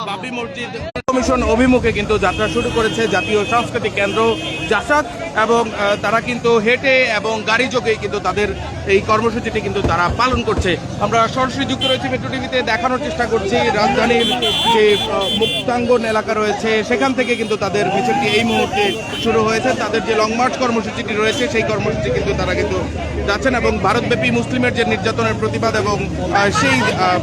বাবরি মসজিদ কমিশন অভিমুখে কিন্তু যাত্রা শুরু করেছে জাতীয় সাংস্কৃতিক কেন্দ্র জাসাদ। এবং তারা কিন্তু হেঁটে এবং গাড়ি যোগে কিন্তু তাদের এই কর্মসূচিটি কিন্তু তারা পালন করছে। আমরা সরাসরি যুক্ত রয়েছি মেট্রো টিভিতে, দেখানোর চেষ্টা করছি। রাজধানীর যে মুক্তাঙ্গন এলাকা রয়েছে, সেখান থেকে কিন্তু তাদের মিছিলটি এই মুহূর্তে শুরু হয়েছে। তাদের যে লং মার্চ কর্মসূচিটি রয়েছে, সেই কর্মসূচি কিন্তু তারা কিন্তু যাচ্ছেন এবং ভারতব্যাপী মুসলিমের যে নির্যাতনের প্রতিবাদ এবং সেই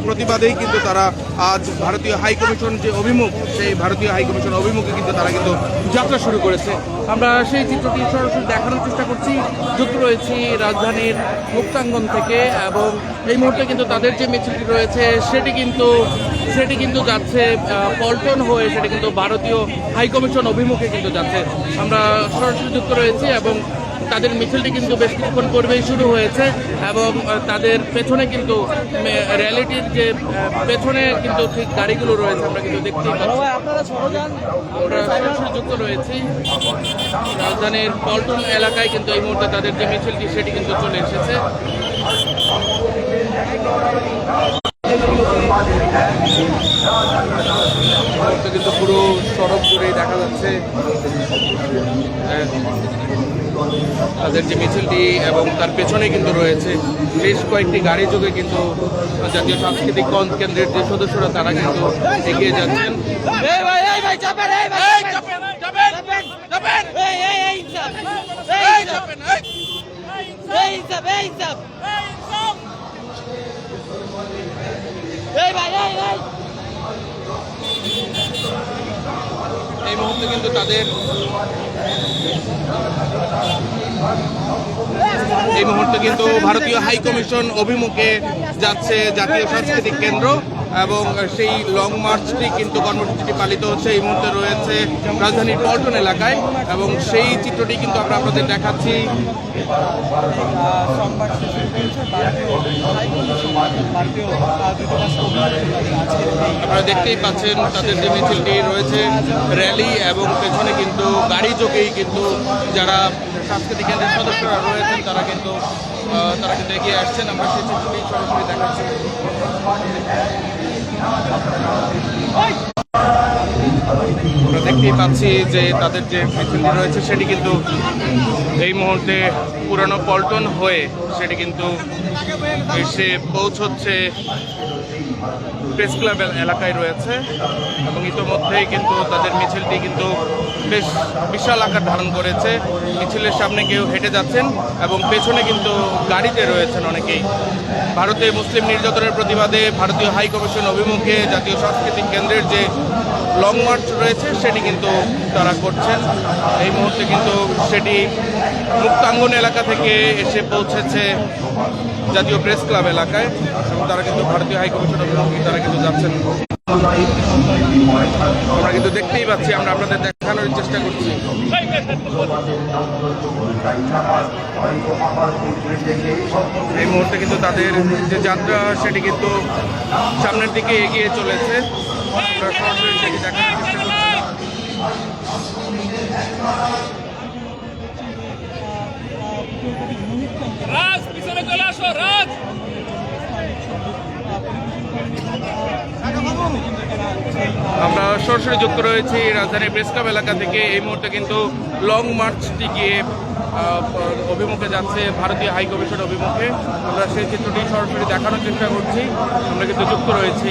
প্রতিবাদেই কিন্তু তারা আজ ভারতীয় হাই কমিশন যে অভিমুখ, সেই ভারতীয় হাই কমিশন অভিমুখে কিন্তু তারা কিন্তু যাত্রা শুরু করেছে। আমরা সেই চিত্রটি সরাসরি দেখানোর চেষ্টা করছি। যুক্ত রয়েছি রাজধানীর মুক্তাঙ্গন থেকে এবং এই মুহূর্তে কিন্তু তাদের যে মিছিলটি রয়েছে, সেটি কিন্তু সেটি কিন্তু যাচ্ছে পল্টন হয়ে সেটি কিন্তু ভারতীয় হাইকমিশন অভিমুখে কিন্তু যাচ্ছে। আমরা সরাসরি যুক্ত রয়েছি এবং তাদের মিছিলটি কিন্তু বেশ কিছুক্ষণ পূর্বেই শুরু হয়েছে এবং তাদের পেছনে কিন্তু র্যালিটির যে পেছনে কিন্তু ঠিক গাড়িগুলো রয়েছে আমরা কিন্তু দেখতেই পাচ্ছি। আমরা সরাসরি যুক্ত রয়েছি। রাজধানীর পল্টন এলাকায় কিন্তু এই মুহূর্তে তাদের যে মিছিলটি সেটি কিন্তু চলে এসেছে। কিন্তু পুরো সড়ক জুড়েই দেখা যাচ্ছে তাদের যে মিছিলটি এবং তার পেছনে কিন্তু রয়েছে বেশ কয়েকটি গাড়ি যোগে কিন্তু জাতীয় সাংস্কৃতিক কন- কেন্দ্রের যে সদস্যরা তারা কিন্তু এগিয়ে যাচ্ছেন। এই এই মুহূর্তে কিন্তু তাদের এই মুহূর্তে কিন্তু ভারতীয় হাই কমিশন অভিমুখে যাচ্ছে জাতীয় সাংস্কৃতিক কেন্দ্র এবং সেই লং মার্চটি কিন্তু কর্মসূচিটি পালিত হচ্ছে। এই মুহূর্তে রয়েছে রাজধানীর পল্টন এলাকায় এবং সেই চিত্রটি কিন্তু আমরা আপনাদের দেখাচ্ছি। আপনারা দেখতেই পাচ্ছেন তাদের যে মিছিলটি রয়েছে র্যালি এবং পেছনে কিন্তু গাড়ি যোগেই কিন্তু যারা সাংস্কৃতিক কেন্দ্রের সদস্যরা রয়েছেন, তারা কিন্তু তারা কিন্তু এগিয়ে আসছেন। আমরা সেই চিত্রটি সরাসরি দেখাচ্ছি। দেখতেই পাচ্ছি যে তাদের যে মিছিলটি রয়েছে, সেটি কিন্তু এই মুহূর্তে পুরানো পল্টন হয়ে সেটি কিন্তু এসে পৌঁছচ্ছে প্রেস ক্লাব এলাকায় রয়েছে এবং ইতোমধ্যেই কিন্তু তাদের মিছিলটি কিন্তু বেশ বিশাল আকার ধারণ করেছে। মিছিলের সামনে কেউ হেঁটে যাচ্ছেন এবং পেছনে কিন্তু গাড়িতে রয়েছেন অনেকেই। ভারতে মুসলিম নির্যাতনের প্রতিবাদে ভারতীয় হাই কমিশন অভিমুখে জাতীয় সাংস্কৃতিক কেন্দ্রের যে লং মার্চ রয়েছে, সেটি কিন্তু তারা করছেন। এই মুহূর্তে কিন্তু সেটি মুক্তাঙ্গন এলাকা থেকে এসে পৌঁছেছে জাতীয় প্রেস ক্লাব এলাকায় এবং তারা কিন্তু ভারতীয় হাই কমিশন অভিমুখে তারা কিন্তু যাচ্ছেন। আমরা কিন্তু দেখতেই পাচ্ছি, আমরা আপনাদের দেখানোর চেষ্টা করছি। এই মুহূর্তে কিন্তু তাদের যে যাত্রা, সেটি কিন্তু সামনের দিকে এগিয়ে চলেছে। দেখানোর চেষ্টা করছি। রাজ, পিছনে চলে আসো, রাজ! আমরা সরাসরি যুক্ত রয়েছি রাজধানীর প্রেস ক্লাব এলাকা থেকে। এই মুহূর্তে কিন্তু লং মার্চটি গিয়ে অভিমুখে যাচ্ছে ভারতীয় হাই কমিশন অভিমুখে। আমরা সেই চিত্রটি সরাসরি দেখানোর চেষ্টা করছি। আমরা কিন্তু যুক্ত রয়েছি।